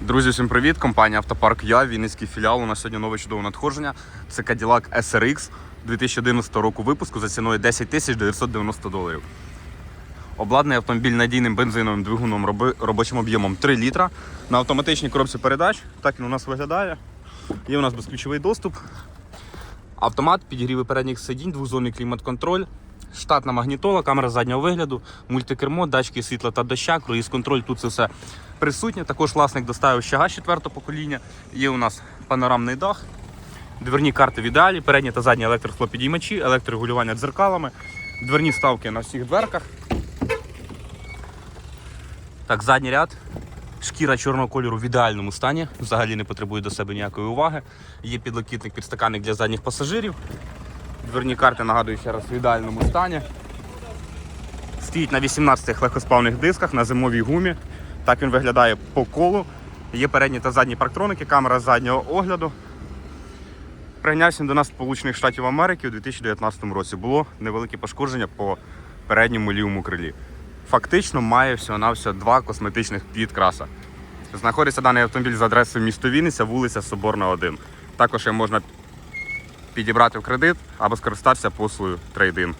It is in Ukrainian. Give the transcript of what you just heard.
Друзі, всім привіт! Компанія Автопарк Я, Вінницький філіал. У нас сьогодні нове чудове надходження. Це Cadillac SRX 2011 року випуску за ціною 10 тисяч 990 доларів. Обладнаний автомобіль надійним бензиновим двигуном робочим об'ємом 3 літра. На автоматичній коробці передач. Так він у нас виглядає. Є у нас безключовий доступ. Автомат, підігріви передніх сидінь, двозонний клімат-контроль, штатна магнітола, камера заднього вигляду, мультикермо, датчики світла та доща, круїз-контроль. Тут це все присутнє. Також власник доставив ще газ четвертого покоління. Є у нас панорамний дах, дверні карти в ідеалі, передні та задні електросклопідіймачі, електрорегулювання дзеркалами, дверні ставки на всіх дверках. Так, задній ряд. Шкіра чорного кольору в ідеальному стані, взагалі не потребує до себе ніякої уваги. Є підлокітник, підстаканник для задніх пасажирів. Дверні карти, нагадую ще раз, в ідеальному стані. Стоїть на 18 легкосплавних дисках на зимовій гумі. Так він виглядає по колу. Є передні та задні парктроники, камера заднього огляду. Прийнявся до нас Сполучених Штатів Америки у 2019 році. Було невелике пошкодження по передньому лівому крилі. Фактично має всього-навсього два косметичних підкраса. Знаходиться даний автомобіль за адресою місто Вінниця, вулиця Соборна 1. Також можна підібрати в кредит або скористатися послугою трейдин.